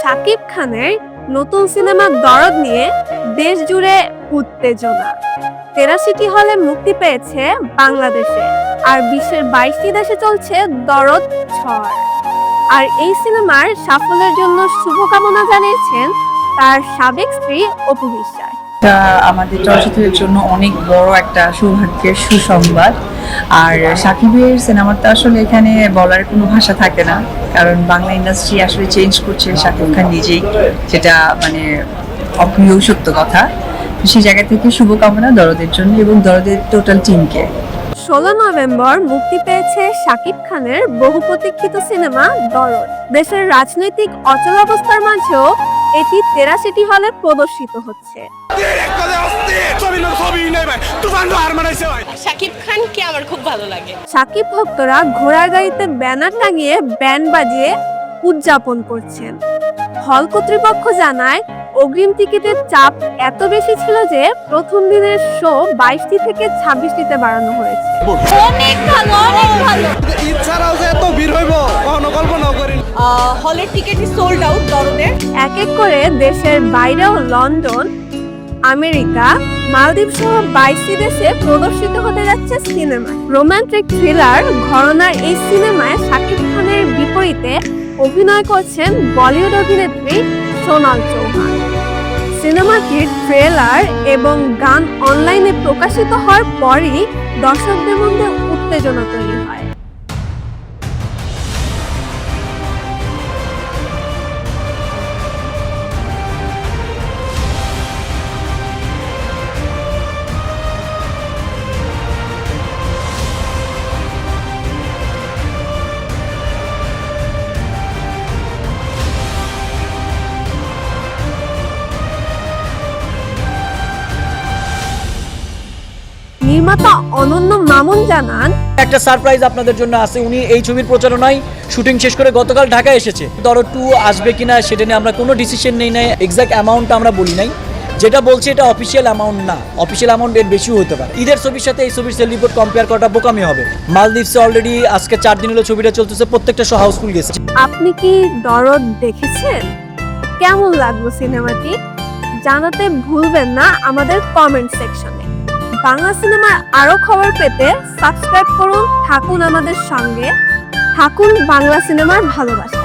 শাকিব খানের নতুন সিনেমা দরদ নিয়ে দেশ জুড়ে উত্তেজনা। তেরাশিটি হলে মুক্তি পেয়েছে বাংলাদেশে, আর বিশ্বের বাইশটি দেশে চলছে দরদ ঝড় আর এই সিনেমার সাফল্যের জন্য শুভকামনা জানিয়েছেন তার সাবেক স্ত্রী অপু বিশ্বাস। এটা আমাদের চলচ্চিত্রের জন্য অনেক বড় একটা সৌভাগ্যের সুসংবাদ। আর সাকিবের সিনেমাটা আসলে এখানে বলার কোনো ভাষা থাকে না। কারণ বাংলা ইন্ডাস্ট্রি আসলে চেঞ্জ করছে শাকিব খান নিজেই। যেটা মানে অপ্রিয় সত্য কথা। সেই জায়গা থেকে শুভকামনা দরদের জন্য এবং দরদের টোটাল টিমকে ষোলো নভেম্বর মুক্তি পেয়েছে শাকিব খানের বহু প্রতীক্ষিত সিনেমা দরদ। দেশের রাজনৈতিক অচলাবস্থার মাঝেও এটি তেরাশিটি হলে প্রদর্শিত হচ্ছে। শাকিব খানকে আমার খুব ভালো লাগে। সাকিব ভক্তরা ঘোড়ার গাড়িতে ব্যানার টাঙিয়ে ব্যান্ড বাজিয়ে উদযাপন করছেন। হল কর্তৃপক্ষ জানায় অগ্রিম টিকিটের চাপ এত বেশি ছিল যে প্রথম দিনের শো বাইশটি থেকে ছাব্বিশটিতে বাড়ানো হয়েছে। অনেক ভালো অনেক ভালো। ইচ্ছারাও যে এত ভিড় হইব কখনো কল্পনাও করিনি। হলের টিকিট সোল্ড আউট এক এক করে দেশের বাইরেও লন্ডন আমেরিকা মালদ্বীপ সহ বাইশটি দেশে প্রদর্শিত হতে যাচ্ছে সিনেমা। রোমান্টিক থ্রিলার ঘরনার এই সিনেমায় শাকিব খানের বিপরীতে অভিনয় করছেন বলিউড অভিনেত্রী সোনাল চৌহান। সিনেমাটির ট্রেলার এবং গান অনলাইনে প্রকাশিত হওয়ার পরই দর্শকদের মধ্যে উত্তেজনা তৈরি হয়। নির্মাতা অনন্য মামুন জানান একটা সারপ্রাইজ আপনাদের জন্য আছে। উনি এই ছবির প্রচারণায় শুটিং শেষ করে গতকাল ঢাকায় এসেছে। দরদ টু আসবে কিনা সেটা নিয়ে আমরা কোনো ডিসিশন নেই নাই এক্সাক্ট অ্যামাউন্ট আমরা বলি নাই। যেটা বলছে এটা অফিসিয়াল অ্যামাউন্ট না। অফিসিয়াল অ্যামাউন্ট এর বেশিও হতে পারে। ঈদের ছবির সাথে এই ছবির সেল রিপোর্ট কম্পেয়ার করাটা বোকামি হবে। মালদ্বীপসে অলরেডি আজকে চার দিন হলো ছবিটা চলতেছে প্রত্যেকটা শো হাউসফুল গেছে। আপনি কি দরদ দেখেছেন? কেমন লাগল সিনেমাটি জানাতে ভুলবেন না আমাদের কমেন্ট সেকশনে বাংলা সিনেমার আরও খবর পেতে সাবস্ক্রাইব করুন থাকুন আমাদের সঙ্গে। থাকুন বাংলা সিনেমার ভালোবাসা।